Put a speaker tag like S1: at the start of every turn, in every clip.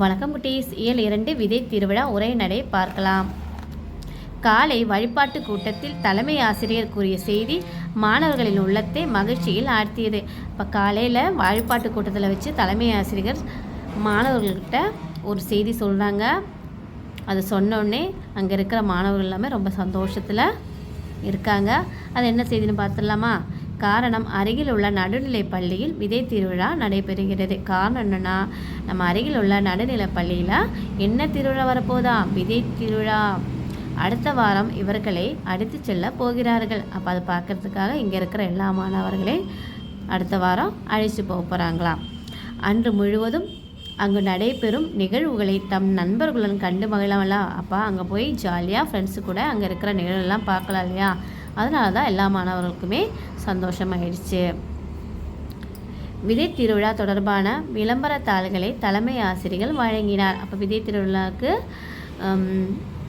S1: வணக்கம் குட்டீஸ். இயல் இரண்டு விதை திருவிழா உரைநடை பார்க்கலாம். காலை வழிபாட்டு கூட்டத்தில் தலைமை ஆசிரியர் கூறிய செய்தி மாணவர்களின் உள்ளத்தை மகிழ்ச்சியில் ஆழ்த்தியது. இப்போ காலையில் வழிபாட்டு கூட்டத்தில் வச்சு தலைமை ஆசிரியர் மாணவர்கள்கிட்ட ஒரு செய்தி சொல்கிறாங்க அது சொன்னோடனே அங்கே இருக்கிற மாணவர்கள் எல்லாமே ரொம்ப சந்தோஷத்தில் இருக்காங்க. அது என்ன செய்தின்னு பார்த்துடலாமா காரணம் அருகில் உள்ள நடுநிலை பள்ளியில் விதை திருவிழா நடைபெறுகிறது. காரணம் என்னென்னா நம்ம அருகில் உள்ள நடுநிலை பள்ளியில் என்ன திருவிழா வரப்போதா விதை திருவிழா. அடுத்த வாரம் இவர்களை அடித்து செல்ல போகிறார்கள். அப்போ அதை பார்க்கறதுக்காக இங்கே இருக்கிற எல்லா மாணவர்களையும் அடுத்த வாரம் அழைச்சி போக போகிறாங்களாம் அன்று முழுவதும் அங்கு நடைபெறும் நிகழ்வுகளை தம் நண்பர்களுடன் கண்டு மகிழலாம் அப்பா அங்கே போய் ஜாலியாக ஃப்ரெண்ட்ஸு கூட அங்கே இருக்கிற நிகழ்வுலாம் பார்க்கலாம் இல்லையா? அதனால தான் எல்லா மாணவர்களுக்குமே சந்தோஷமாயிடுச்சு. விதை திருவிழா தொடர்பான விளம்பரத்தாள்களை தலைமை ஆசிரியர்கள் வழங்கினார். அப்போ விதை திருவிழாவுக்கு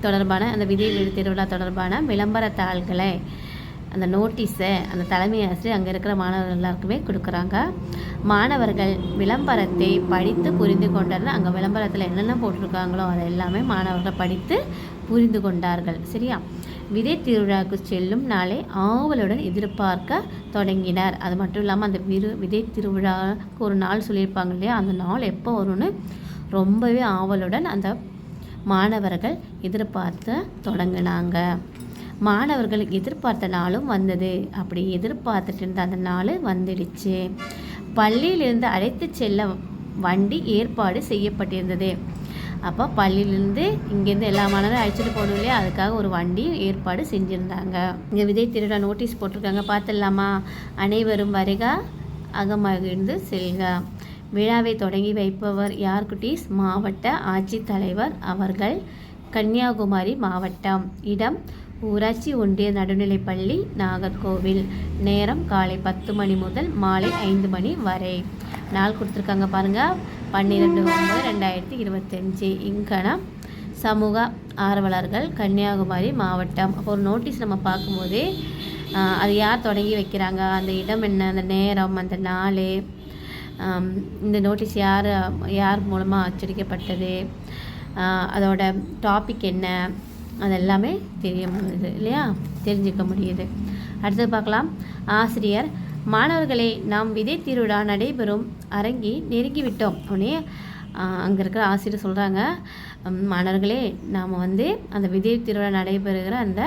S1: தொடர்பான அந்த விதை திருவிழா தொடர்பான விளம்பர தாள்களை அந்த நோட்டீஸை அந்த தலைமை ஆசிரியர் அங்கே இருக்கிற மாணவர்கள் எல்லாருக்குமே கொடுக்குறாங்க. மாணவர்கள் விளம்பரத்தை படித்து புரிந்து கொண்டனர். அங்கே விளம்பரத்தில் என்னென்ன போட்டிருக்காங்களோ அதை எல்லாமே மாணவர்கள் படித்து புரிந்து கொண்டார்கள். சரியா? விதை திருவிழாவுக்கு செல்லும் நாளை ஆவலுடன் எதிர்பார்க்க தொடங்கினார். அது மட்டும் இல்லாமல் அந்த விரு விதை திருவிழாவுக்கு ஒரு நாள் சொல்லியிருப்பாங்க இல்லையா? அந்த நாள் எப்போ வரும்னு ரொம்பவே ஆவலுடன் அந்த மாணவர்கள் எதிர்பார்த்த தொடங்கினாங்க. மாணவர்கள் எதிர்பார்த்த நாளும் வந்தது. அப்படி எதிர்பார்த்துட்டு இருந்த அந்த நாள் வந்துடுச்சு. பள்ளியிலிருந்து அழைத்து செல்ல வண்டி ஏற்பாடு செய்யப்பட்டிருந்தது. அப்போ பள்ளியிலேருந்து இங்கேருந்து எல்லா மாணவரும் அழைச்சிட்டு போகணும் இல்லையா? அதுக்காக ஒரு வண்டி ஏற்பாடு செஞ்சுருந்தாங்க. இங்கே விதை திருவிழா நோட்டீஸ் போட்டிருக்காங்க. பார்த்துடலாமா? அனைவரும் வருக அகமகிழ்ந்து செல்க. விழாவை தொடங்கி வைப்பவர் யார் குட்டீஸ் மாவட்ட ஆட்சித்தலைவர் அவர்கள் கன்னியாகுமரி மாவட்டம் இடம் ஊராட்சி ஒன்றிய நடுநிலைப்பள்ளி நாகர்கோவில். நேரம் காலை பத்து மணி முதல் மாலை ஐந்து மணி வரை. நாள் கொடுத்துருக்காங்க பாருங்கள் பன்னிரெண்டு ஒன்பது ரெண்டாயிரத்தி இருபத்தஞ்சி இங்கனம் சமூக ஆர்வலர்கள் கன்னியாகுமரி மாவட்டம். அப்போ ஒரு நோட்டீஸ் நம்ம பார்க்கும்போதே அது யார் தொடங்கி வைக்கிறாங்க? அந்த இடம் என்ன? அந்த நேரம் அந்த நாள் இந்த நோட்டீஸ் யார் யார் மூலமாக அச்சடிக்கப்பட்டது? அதோட டாபிக் என்ன? அதெல்லாமே தெரிய முடியுது இல்லையா? தெரிஞ்சுக்க முடியுது. அடுத்தது பார்க்கலாம். ஆசிரியர் மாணவர்களே நாம் விதை திருவிழா நடைபெறும் அரங்கி நெருங்கிவிட்டோம். உடனே அங்கே இருக்கிற ஆசிரியர் சொல்கிறாங்க மாணவர்களே நாம் வந்து அந்த விதை திருவிழா நடைபெறுகிற அந்த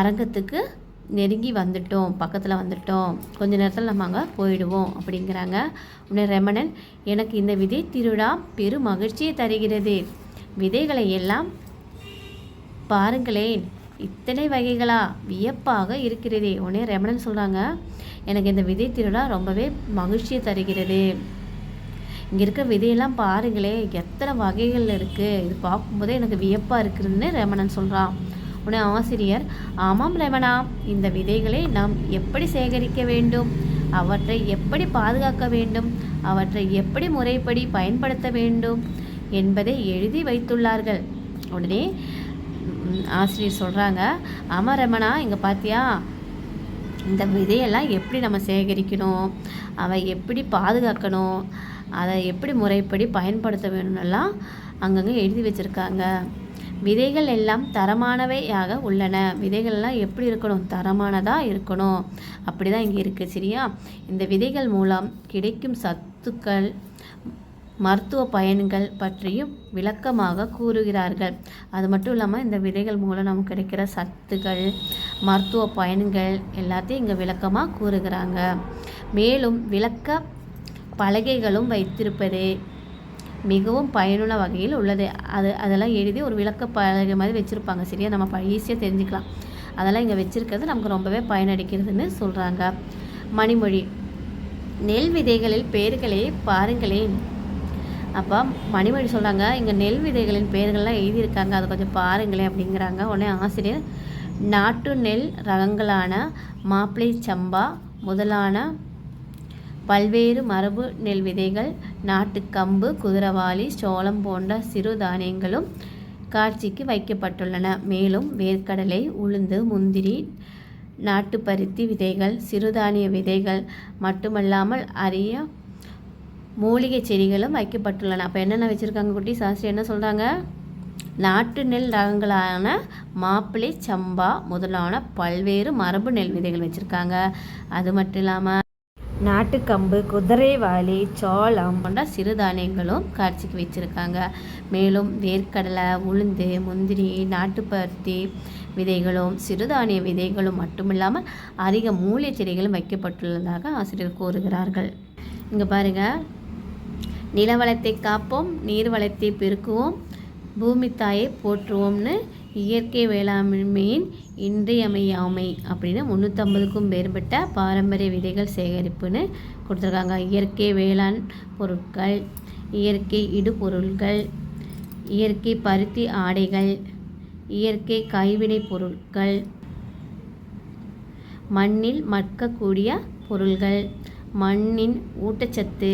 S1: அரங்கத்துக்கு நெருங்கி வந்துட்டோம் பக்கத்தில் வந்துட்டோம். கொஞ்ச நேரத்தில் நம்ம அங்கே போயிடுவோம் அப்படிங்கிறாங்க. உடனே ரெமணன் எனக்கு இந்த விதை திருவிழா பெரும் மகிழ்ச்சியை தருகிறது. விதைகளை எல்லாம் பாருங்களேன். இத்தனை வகைகளா வியப்பாக இருக்கிறதே. உடனே ரெமணன் சொல்கிறாங்க எனக்கு இந்த விதை திருவிழா ரொம்பவே மகிழ்ச்சியை தருகிறது. இங்கே இருக்கிற விதையெல்லாம் பாருங்களே எத்தனை வகைகள் இருக்குது இது பார்க்கும்போதே எனக்கு வியப்பாக இருக்குதுன்னு ரமணன் சொல்கிறான் உடனே ஆசிரியர் ஆமாம் ரமணா இந்த விதைகளை நாம் எப்படி சேகரிக்க வேண்டும்? அவற்றை எப்படி பாதுகாக்க வேண்டும்? அவற்றை எப்படி முறைப்படி பயன்படுத்த வேண்டும்? என்பதை எழுதி வைத்துள்ளார்கள். உடனே ஆசிரியர் சொல்கிறாங்க ஆமாம் ரமணா இங்கே பார்த்தியா இந்த விதையெல்லாம் எப்படி நம்ம சேகரிக்கணும்? அதை எப்படி பாதுகாக்கணும்? அதை எப்படி முறைப்படி பயன்படுத்த வேணும்னெல்லாம் அங்கங்கே எழுதி வச்சுருக்காங்க. விதைகள் எல்லாம் தரமானவையாக உள்ளன. விதைகள் எல்லாம் எப்படி இருக்கணும்? தரமானதாக இருக்கணும். அப்படி தான் இங்கே இருக்குது சரியா? இந்த விதைகள் மூலம் கிடைக்கும் சத்துக்கள் மருத்துவ பயன்கள் பற்றியும் விளக்கமாக கூறுகிறார்கள். அது மட்டும் இல்லாமல் இந்த விதைகள் மூலம் நமக்கு கிடைக்கிற சத்துக்கள் மருத்துவ பயன்கள் எல்லாத்தையும் இங்கே விளக்கமாக கூறுகிறாங்க. மேலும் விளக்க பலகைகளும் வைத்திருப்பது மிகவும் பயனுள்ள வகையில் உள்ளது. அது அதெல்லாம் எழுதி ஒரு விளக்க பலகை மாதிரி வச்சுருப்பாங்க. சரியா? நம்ம ஈஸியாக தெரிஞ்சுக்கலாம். அதெல்லாம் இங்கே வச்சுருக்கிறது நமக்கு ரொம்பவே பயனடிக்கிறதுன்னு சொல்கிறாங்க மணிமொழி. நெல் விதைகளில் பெயர்களை பாருங்களேன். அப்போ மணிமொழி சொல்கிறாங்க இங்கே நெல் விதைகளின் பெயர்கள்லாம் எழுதியிருக்காங்க அதை கொஞ்சம் பாருங்களேன் அப்படிங்கிறாங்க. உடனே ஆசிரியர் நாட்டு நெல் ரகங்களான மாப்பிளை சம்பா முதலான பல்வேறு மரபு நெல் விதைகள் நாட்டுக்கம்பு குதிரவாளி சோளம் போன்ற சிறு தானியங்களும் காட்சிக்கு வைக்கப்பட்டுள்ளன. மேலும் வேர்க்கடலை உளுந்து முந்திரி நாட்டு பருத்தி விதைகள் சிறுதானிய விதைகள் மட்டுமல்லாமல் அரிய மூலிகை செடிகளும் வைக்கப்பட்டுள்ளன. அப்போ என்னென்ன வச்சுருக்காங்க குட்டி? சாஸ்திரி என்ன சொல்கிறாங்க நாட்டு நெல் ரகங்களான மாப்பிள்ளை சம்பா முதலான பல்வேறு மரபு நெல் விதைகள் வச்சுருக்காங்க. அது மட்டும் இல்லாமல் நாட்டுக்கம்பு குதிரைவாளி சோளம் போன்ற சிறுதானியங்களும் காட்சிக்கு வச்சுருக்காங்க. மேலும் வேர்க்கடலை உளுந்து முந்திரி நாட்டுப்பருத்தி விதைகளும் சிறுதானிய விதைகளும் மட்டுமில்லாமல் அதிக மூலிகை செடிகளும் வைக்கப்பட்டுள்ளதாக ஆசிரியர் கூறுகிறார்கள். இங்கே பாருங்கள் நிலவளத்தை காப்போம் நீர் வளத்தை பெருக்குவோம் பூமி தாயை போற்றுவோம்னு இயற்கை வேளாண்மையின் இன்றியமையாமை அப்படின்னு முந்நூற்றம்பதுக்கும் மேற்பட்ட பாரம்பரிய விதைகள் சேகரிப்புன்னு கொடுத்துருக்காங்க. இயற்கை வேளாண் பொருட்கள் இயற்கை இடுபொருள்கள் இயற்கை பருத்தி ஆடைகள் இயற்கை கைவினைப் பொருட்கள் மண்ணில் மக்கக்கூடிய பொருள்கள் மண்ணின் ஊட்டச்சத்து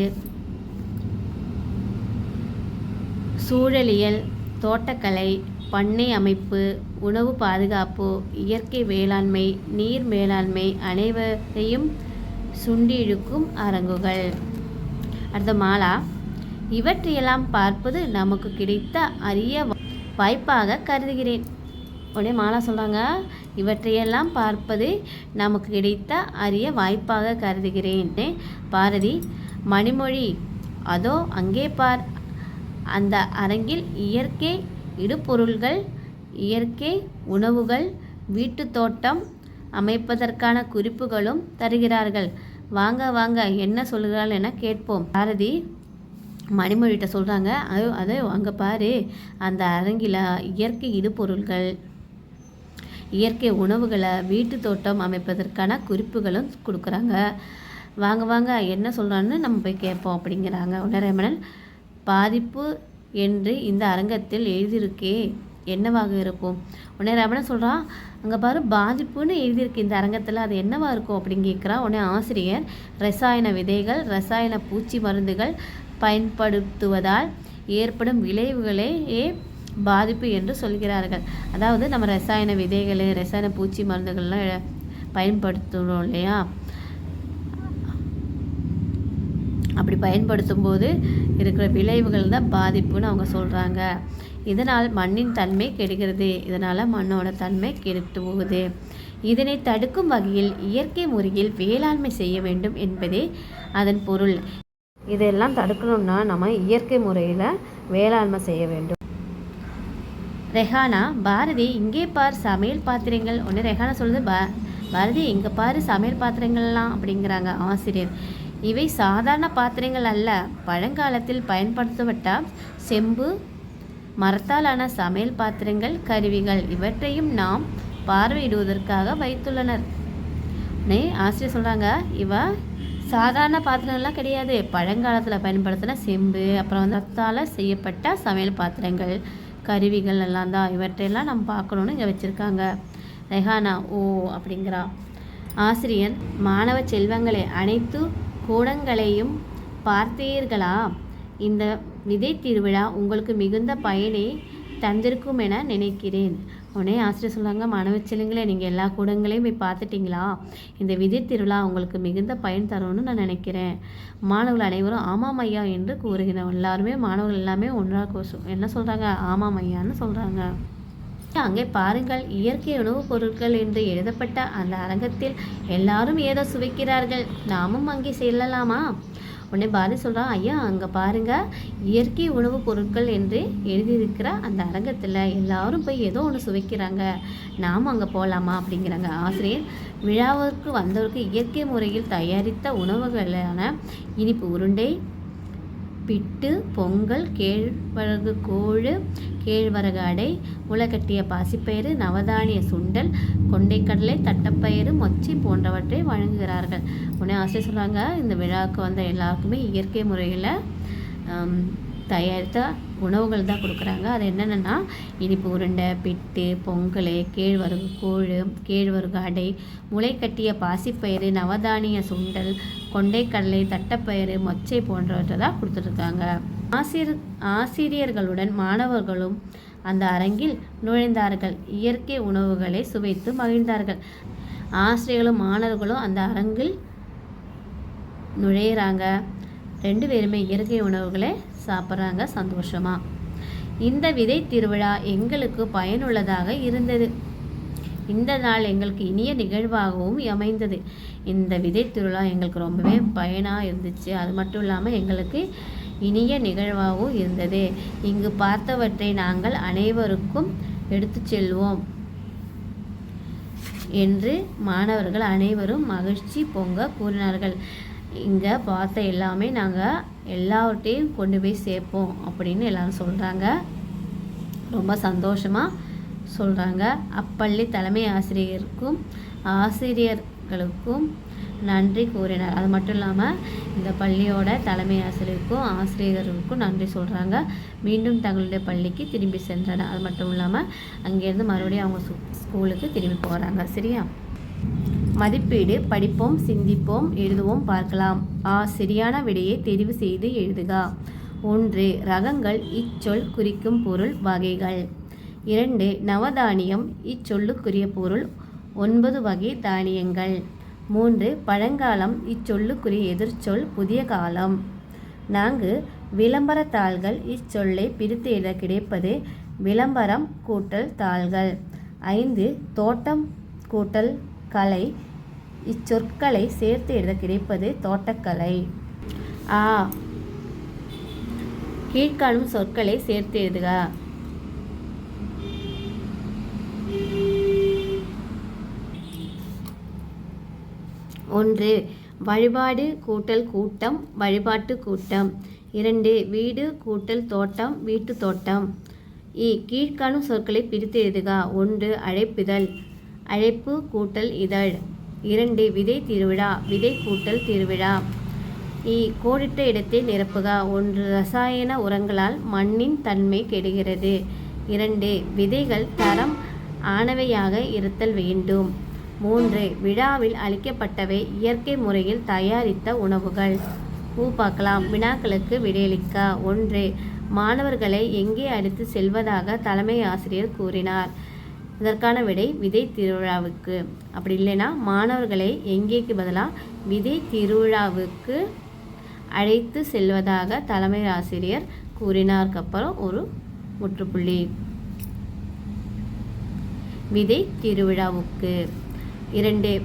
S1: சூழலியல் தோட்டக்கலை பண்ணை அமைப்பு உணவு பாதுகாப்பு இயற்கை வேளாண்மை நீர் மேலாண்மை அனைவரையும் சுண்டி இழுக்கும் அரங்குகள். அடுத்த மாலா. இவற்றையெல்லாம் பார்ப்பது நமக்கு கிடைத்த அரிய வாய்ப்பாக கருதுகிறேன். உடனே மாலா சொல்கிறாங்க இவற்றையெல்லாம் பார்ப்பது நமக்கு கிடைத்த அரிய வாய்ப்பாக கருதுகிறேன். பாரதி மணிமொழி அதோ அங்கே பார். அந்த அரங்கில் இயற்கை இடுபொருள்கள் இயற்கை உணவுகள் வீட்டுத் தோட்டம் அமைப்பதற்கான குறிப்புகளும் தருகிறார்கள். வாங்க வாங்க என்ன சொல்கிறார்கள் என கேட்போம். பாரதி மணிமொழிகிட்ட சொல்கிறாங்க அது அது அங்கே பாரு. அந்த அரங்கில் இயற்கை இடுபொருள்கள் இயற்கை உணவுகளை வீட்டு தோட்டம் அமைப்பதற்கான குறிப்புகளும் கொடுக்குறாங்க. வாங்க வாங்க என்ன சொல்கிறான்னு நம்ம போய் கேட்போம் அப்படிங்கிறாங்க. உடனேமனன் பாதிப்பு என்று இந்த அரங்கத்தில் எழுதியிருக்கே. என்னவாக இருக்கும்? உடனே ரமணன் சொல்கிறான் அங்கே பாரு பாதிப்புன்னு எழுதியிருக்கு இந்த அரங்கத்தில். அது என்னவாக இருக்கும்? அப்படின்னு கேட்குறான் உடனே ஆசிரியர். ரசாயன விதைகள் ரசாயன பூச்சி மருந்துகள் பயன்படுத்துவதால் ஏற்படும் விளைவுகளையே பாதிப்பு என்று சொல்கிறார்கள். அதாவது நம்ம ரசாயன விதைகள் ரசாயன பூச்சி மருந்துகள்லாம் பயன்படுத்துகிறோம் இல்லையா? அப்படி பயன்படுத்தும் போது இருக்கிற விளைவுகள் தான் பாதிப்புன்னு அவங்க சொல்கிறாங்க இதனால் மண்ணின் தன்மை கெடுகிறது. இதனால் மண்ணோட தன்மை கெடுத்து போகுது. இதனை தடுக்கும் வகையில் இயற்கை முறையில் வேளாண்மை செய்ய வேண்டும் என்பதே அதன் பொருள். இதெல்லாம் தடுக்கணும்னா நம்ம இயற்கை முறையில் வேளாண்மை செய்ய வேண்டும். ரெஹானா பாரதி இங்கே பார் சமையல் பாத்திரங்கள். ஒன்று ரெஹானா சொல்லுது பா பாரதி இங்கே பாரு சமையல் பாத்திரங்கள்லாம் அப்படிங்கிறாங்க ஆசிரியர். இவை சாதாரண பாத்திரங்கள் அல்ல. பழங்காலத்தில் பயன்படுத்தப்பட்ட செம்பு மரத்தாலான சமையல் பாத்திரங்கள் கருவிகள் இவற்றையும் நாம் பார்வையிடுவதற்காக வைத்துள்ளனர். ஆசிரியர் சொல்கிறாங்க இவ சாதாரண பாத்திரங்கள்லாம் கிடையாது. பழங்காலத்தில் பயன்படுத்தின செம்பு அப்புறம் வந்து ரத்தால் செய்யப்பட்ட சமையல் பாத்திரங்கள் கருவிகள் எல்லாம் தான். இவற்றையெல்லாம் நம்ம பார்க்கணுன்னு இங்கே வச்சுருக்காங்க. ரெஹானா ஓ அப்படிங்கிறா. ஆசிரியர் மாணவ செல்வங்களே அனைத்து கூடங்களையும் பார்த்தீர்களா? இந்த விதை திருவிழா உங்களுக்கு மிகுந்த பயனை தந்திருக்கும் என நினைக்கிறேன். உடனே ஆசிரியர் சொல்கிறாங்க மாணவ செல்வங்களே நீங்கள் எல்லா கூடங்களையும் போய் பார்த்துட்டிங்களா? இந்த விதை திருவிழா உங்களுக்கு மிகுந்த பயன் தரும்னு நான் நினைக்கிறேன். மாணவர்கள் அனைவரும் ஆமாம் ஐயா என்று கூறுகிறோம் எல்லாருமே மாணவர்கள் எல்லாமே ஒன்றாக என்ன சொல்கிறாங்க ஆமாம் ஐயான்னு சொல்கிறாங்க அங்கே பாருங்கள் இயற்கை உணவுப் பொருட்கள் என்று எழுதப்பட்ட அந்த அரங்கத்தில் எல்லாரும் ஏதோ சுவைக்கிறார்கள். நாமும் அங்கே செல்லலாமா? உடனே பாரதி சொல்கிறான் ஐயா அங்கே பாருங்கள் இயற்கை உணவுப் பொருட்கள் என்று எழுதியிருக்கிற அந்த அரங்கத்தில் எல்லாரும் போய் ஏதோ ஒன்று சுவைக்கிறாங்க. நாமும் அங்கே போகலாமா அப்படிங்கிறாங்க. ஆசிரியர் விழாவிற்கு வந்தவருக்கு இயற்கை முறையில் தயாரித்த உணவுகளான இனிப்பு உருண்டை பிட்டு பொங்கல் கேழ்வரகு கோழு கேழ்வரகு அடை உலகட்டிய பாசிப்பயிறு நவதானிய சுண்டல் கொண்டைக்கடலை தட்டப்பயிறு மொச்சி போன்றவற்றை வழங்குகிறார்கள். உடனே ஆசை சொல்கிறாங்க இந்த விழாவுக்கு வந்த எல்லாருக்குமே இயற்கை முறையில் தயாரித்த உணவுகள் தான் கொடுக்குறாங்க. அது என்னென்னா இனிப்பு உருண்டை பிட்டு பொங்கல் கேழ்வரகு கூழ் கேழ்வரகு அடை முளைக்கட்டிய பாசிப்பயிறு நவதானிய சுண்டல் கொண்டைக்கடலை தட்டப்பயிறு மொச்சை போன்றவற்றை தான் கொடுத்துருக்காங்க ஆசிரியர் ஆசிரியர்களுடன் மாணவர்களும் அந்த அரங்கில் நுழைந்தார்கள். இயற்கை உணவுகளை சுவைத்து மகிழ்ந்தார்கள். ஆசிரியர்களும் மாணவர்களும் அந்த அரங்கில் நுழையிறாங்க. ரெண்டு பேருமே இயற்கை உணவுகளை சாப்பிட்றாங்க சந்தோஷமாக இந்த விதை திருவிழா எங்களுக்கு பயனுள்ளதாக இருந்தது. இந்த நாள் எங்களுக்கு இனிய நிகழ்வாகவும் அமைந்தது. இந்த விதை திருவிழா எங்களுக்கு ரொம்பவே பயனாக இருந்துச்சு. அது மட்டும் இல்லாமல் எங்களுக்கு இனிய நிகழ்வாகவும் இருந்தது. இங்கு பார்த்தவற்றை நாங்கள் அனைவருக்கும் எடுத்து செல்வோம் என்று மாணவர்கள் அனைவரும் மகிழ்ச்சி பொங்க கூறினார்கள். இங்கே பார்த்த எல்லாமே நாங்கள் எல்லாவற்றையும் கொண்டு போய் சேர்ப்போம் அப்படின்னு எல்லாரும் சொல்கிறாங்க ரொம்ப சந்தோஷமாக சொல்கிறாங்க அப்பள்ளி தலைமை ஆசிரியருக்கும் ஆசிரியர்களுக்கும் நன்றி கூறினார். அது மட்டும் இல்லாமல் இந்த பள்ளியோட தலைமை ஆசிரியருக்கும் ஆசிரியர்களுக்கும் நன்றி சொல்கிறாங்க மீண்டும் தங்களுடைய பள்ளிக்கு திரும்பி சென்றனர் அது மட்டும் இல்லாமல் அங்கேருந்து மறுபடியும் அவங்க ஸ்கூலுக்கு திரும்பி போகிறாங்க சரியா? மதிப்பீடு படிப்போம் சிந்திப்போம் எழுதுவோம் பார்க்கலாம். ஆ சரியான விடையை தெரிவு செய்து எழுதுக. ஒன்று ரகங்கள் இச்சொல் குறிக்கும் பொருள் வகைகள். இரண்டு நவதானியம் இச்சொல்லுக்குரிய பொருள் ஒன்பது வகை தானியங்கள். மூன்று பழங்காலம் இச்சொல்லுக்குரிய எதிர்ச்சொல் புதிய காலம். நான்கு விளம்பரத்தாள்கள் இச்சொல்லை பிரித்து எழுத கிடைப்பது விளம்பரம் கூட்டல் தாள்கள். ஐந்து தோட்டம் கூட்டல் கலை இச்சொற்களை சேர்த்து எழுத கிடைப்பது தோட்டக்கலை. ஆ. கீழ்காணும் சொற்களை சேர்த்து எழுதுக. ஒன்று வழிபாடு கூட்டல் கூட்டம் வழிபாட்டு கூட்டம். இரண்டு வீடு கூட்டல் தோட்டம் வீட்டு தோட்டம். இ கீழ்காணும் சொற்களை பிரித்து எழுதுக. ஒன்று அழைப்புதல் அழைப்பு கூட்டல் இதழ். இரண்டு விதை திருவிழா விதை கூட்டல் திருவிழா. இ கோடிட்ட இடத்தை நிரப்புக. ஒன்று ரசாயன உரங்களால் மண்ணின் தன்மை கெடுகிறது. இரண்டு விதைகள் தரம் ஆனவையாக இருத்தல் வேண்டும். மூன்று விழாவில் அளிக்கப்பட்டவை இயற்கை முறையில் தயாரித்த உணவுகள். பூ பார்க்கலாம். வினாக்களுக்கு விடையளிக்க. ஒன்று மாணவர்களை எங்கே அடித்து செல்வதாக தலைமை ஆசிரியர் கூறினார். இதற்கான விடை விதை திருவிழாவுக்கு. அப்படி இல்லைன்னா மாணவர்களை எங்கேக்கு பதிலாக விதை திருவிழாவுக்கு அழைத்து செல்வதாக தலைமை ஆசிரியர் கூறினார்க்கு அப்புறம் ஒரு முற்றுப்புள்ளி. விதை திருவிழாவுக்கு. இரண்டு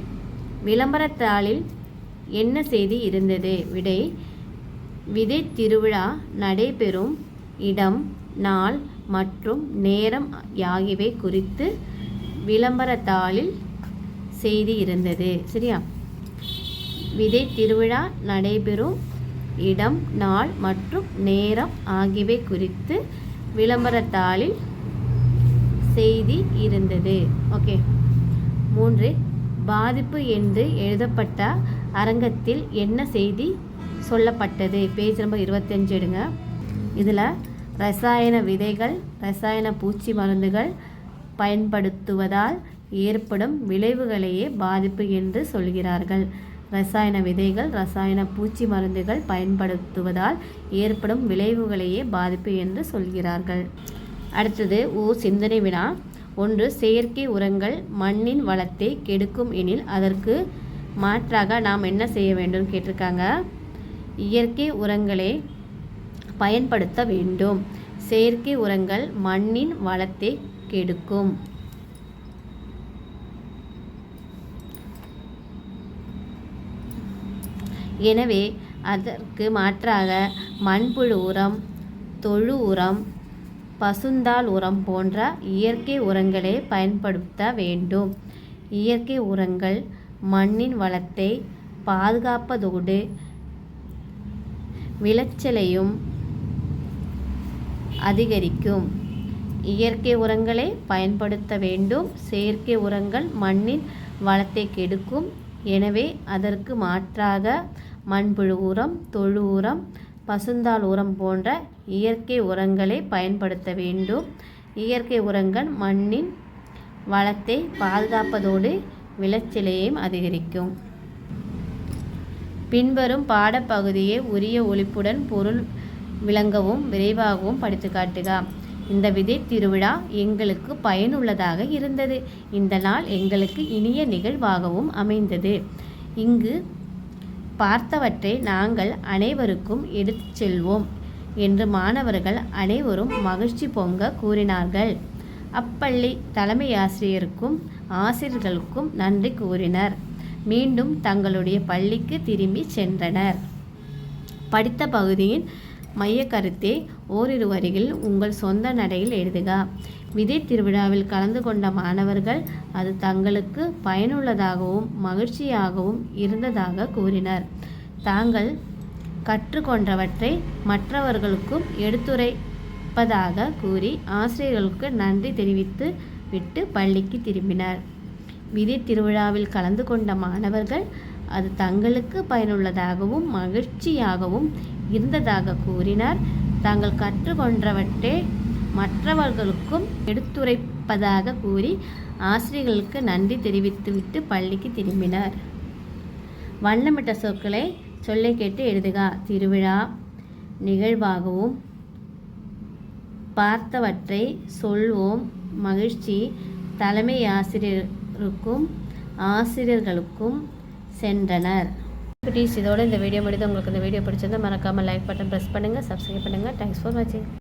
S1: விளம்பரத்தாளில் என்ன செய்தி இருந்தது? விடை விதை திருவிழா நடைபெறும் இடம் நாள் மற்றும் நேரம் ஆகியவை குறித்து விளம்பரத்தாளில் செய்தி இருந்தது. சரியா? விதை திருவிழா நடைபெறும் இடம் நாள் மற்றும் நேரம் ஆகியவை குறித்து விளம்பரத்தாளில் செய்தி இருந்தது. ஓகே. மூன்று பாதிப்பு என்று எழுதப்பட்ட அரங்கத்தில் என்ன செய்தி சொல்லப்பட்டது? பேஜ் நம்பர் இருபத்தஞ்சு எடுங்க. இதில் ரசாயன விதைகள் ரசாயன பூச்சி மருந்துகள் பயன்படுத்துவதால் ஏற்படும் விளைவுகளையே பாதிப்பு என்று சொல்கிறார்கள். ரசாயன விதைகள் ரசாயன பூச்சி மருந்துகள் பயன்படுத்துவதால் ஏற்படும் விளைவுகளையே பாதிப்பு என்று சொல்கிறார்கள். அடுத்தது ஓ சிந்தனை வினா. ஒன்று செயற்கை உரங்கள் மண்ணின் வளத்தை கெடுக்கும் எனில் அதற்கு மாற்றாக நாம் என்ன செய்ய வேண்டும் கேட்டிருக்காங்க? இயற்கை உரங்களை பயன்படுத்த வேண்டும். செயற்கை உரங்கள் மண்ணின் வளத்தை கெடுக்கும். எனவே அதற்கு மாற்றாக மண்புழு உரம் தொழு உரம் பசுந்தாள் உரம் போன்ற இயற்கை உரங்களை பயன்படுத்த வேண்டும். இயற்கை உரங்கள் மண்ணின் வளத்தை பாதுகாப்பதோடு விளைச்சலையும் அதிகரிக்கும். இயற்கை உரங்களை பயன்படுத்த வேண்டும். செயற்கை உரங்கள் மண்ணின் வளத்தை கெடுக்கும். எனவே அதற்கு மாற்றாக மண்புழு உரம் தொழு உரம் பசுந்தாள் உரம் போன்ற இயற்கை உரங்களை பயன்படுத்த வேண்டும். இயற்கை உரங்கள் மண்ணின் வளத்தை பாதுகாப்பதோடு விளைச்சலையும் அதிகரிக்கும். பின்வரும் பாடப்பகுதியை உரிய ஒழிப்புடன் பொருள் விளங்கவும் விரைவாகவும் படித்து காட்டுக. இந்த விதை திருவிழா எங்களுக்கு பயனுள்ளதாக இருந்தது. இந்த நாள் எங்களுக்கு இனிய நிகழ்வாகவும் அமைந்தது. இங்கு பார்த்தவற்றை நாங்கள் அனைவருக்கும் எடுத்துச் செல்வோம் என்று மாணவர்கள் அனைவரும் மகிழ்ச்சி பொங்க கூறினார்கள். அப்பள்ளி தலைமை ஆசிரியருக்கும் ஆசிரியர்களுக்கும் நன்றி கூறினர். மீண்டும் தங்களுடைய பள்ளிக்கு திரும்பி சென்றனர். படித்த பகுதியின் மைய கருத்தை ஓரிரு வரியில் உங்கள் சொந்த நடையில் எழுதுக. விதை திருவிழாவில் கலந்து கொண்ட மாணவர்கள் அது தங்களுக்கு பயனுள்ளதாகவும் மகிழ்ச்சியாகவும் இருந்ததாக கூறினர். தாங்கள் கற்றுக்கொண்டவற்றை மற்றவர்களுக்கும் எடுத்துரைப்பதாக கூறி ஆசிரியர்களுக்கு நன்றி தெரிவித்து விட்டு பள்ளிக்கு திரும்பினர். விதை திருவிழாவில் கலந்து கொண்ட மாணவர்கள் அது தங்களுக்கு பயனுள்ளதாகவும் மகிழ்ச்சியாகவும் இருந்ததாக கூறினார். தாங்கள் கற்றுக்கொண்டவற்றை மற்றவர்களுக்கும் எடுத்துரைப்பதாக கூறி ஆசிரியர்களுக்கு நன்றி தெரிவித்துவிட்டு பள்ளிக்கு திரும்பினர். வண்ணமிட்ட சொற்களை சொல்லை கேட்டு எழுதுக. திருவிழா நிகழ்வாகவும் பார்த்தவற்றை சொல்வோம். மகிழ்ச்சி. தலைமை ஆசிரியருக்கும் ஆசிரியர்களுக்கும் சென்றனர். குட்டீஸ் இதோட இந்த வீடியோ முடிது உங்களுக்கு இந்த வீடியோ பிடிச்சிருந்தா மறக்காமல் லைக் பட்டன் ப்ரெஸ் பண்ணுங்கள் சப்ஸ்கிரைப் பண்ணுங்கள் தேங்க்ஸ் ஃபார் வாட்சிங்